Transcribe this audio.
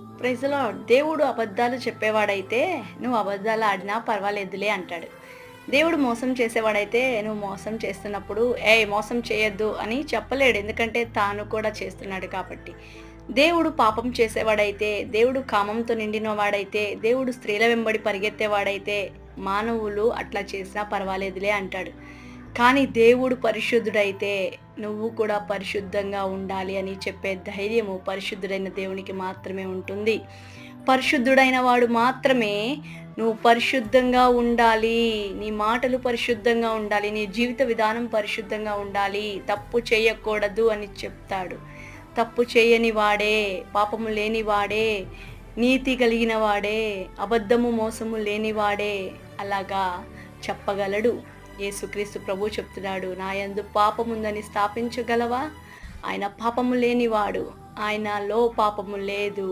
ప్రైజ్లో దేవుడు అబద్ధాలు చెప్పేవాడైతే నువ్వు అబద్ధాలు ఆడినా పర్వాలేదులే అంటాడు. దేవుడు మోసం చేసేవాడైతే నువ్వు మోసం చేస్తున్నప్పుడు ఏ మోసం చేయొద్దు అని చెప్పలేడు. ఎందుకంటే తాను కూడా చేస్తున్నాడు కాబట్టి. దేవుడు పాపం చేసేవాడైతే దేవుడు కామంతో నిండిన వాడైతే దేవుడు స్త్రీల వెంబడి పరిగెత్తేవాడైతే మానవులు అట్లా చేసినా పర్వాలేదులే అంటాడు. కానీ దేవుడు పరిశుద్ధుడైతే నువ్వు కూడా పరిశుద్ధంగా ఉండాలి అని చెప్పే ధైర్యము పరిశుద్ధుడైన దేవునికి మాత్రమే ఉంటుంది. పరిశుద్ధుడైన వాడు మాత్రమే నువ్వు పరిశుద్ధంగా ఉండాలి నీ మాటలు పరిశుద్ధంగా ఉండాలి నీ జీవిత విధానం పరిశుద్ధంగా ఉండాలి. తప్పు చేయకూడదు అని చెప్తాడు. తప్పు చేయని వాడే పాపము లేని వాడే నీతి కలిగిన వాడే అబద్ధము మోసము లేనివాడే అలాగా చెప్పగలడు. యేసుక్రీస్తు ప్రభు చెప్తున్నాడు నా యందు పాపముందని స్థాపించగలవా? ఆయన పాపము లేనివాడు ఆయనలో పాపము లేదు.